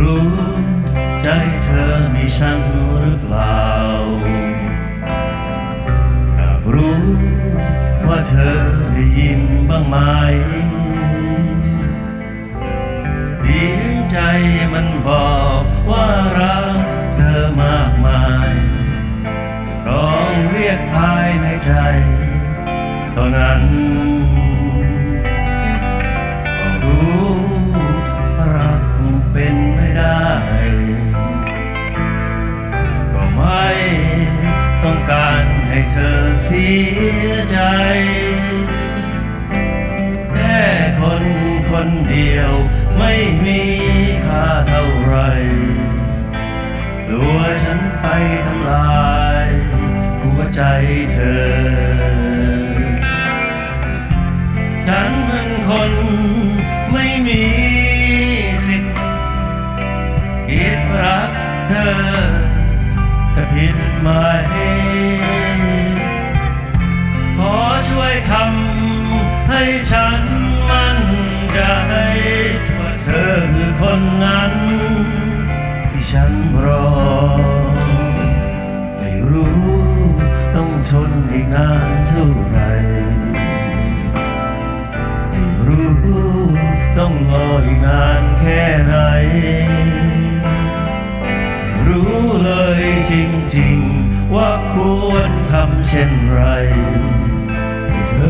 รู้ใจเธอมีฉันหรือเปล่าอยากรู้ว่าเธอได้ยินบ้างไหมเสียงใจมันบอกว่ารักเธอมากมายร้องเรียกภายในใจเท่านั้น ให้เธอเสียใจแค่คนคนเดียวไม่มีค่าเท่าไรตัวฉันไปทำลาย หัวใจเธอ ฉันเป็นคนไม่มีสิทธิ์คิดรักเธอจะผิดไหม ฉันมั่นใจ ว่าเธอคือคนนั้น ที่ฉันรอ ไม่รู้ต้องทนอีกนานเท่าไหร่ไม่รู้ต้องรออีกนานแค่ไหน รู้เลยจริง ๆ ว่าควรทำเช่นไร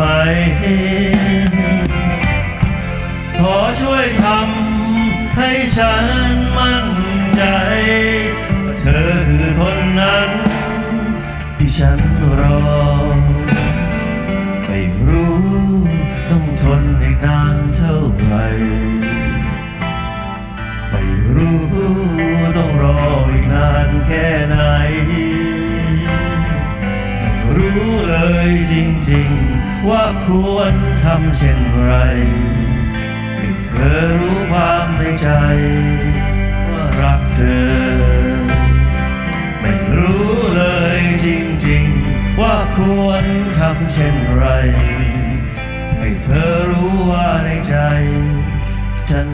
ไหมขอช่วยทำให้ฉันมั่นใจว่าเธอคือคนนั้น ที่ฉันรอ ไม่รู้ต้องทนอีกนานเท่าไหร่ไม่รู้ต้องรออีกนานแค่ไหนรู้เลยจริงๆ ว่าควรทำเช่นไรให้เธอรู้ความในใจ ว่ารักเธอ ไม่รู้เลยจริงๆ ว่าควรทำเช่นไร ให้เธอรู้ว่าในใจ ฉัน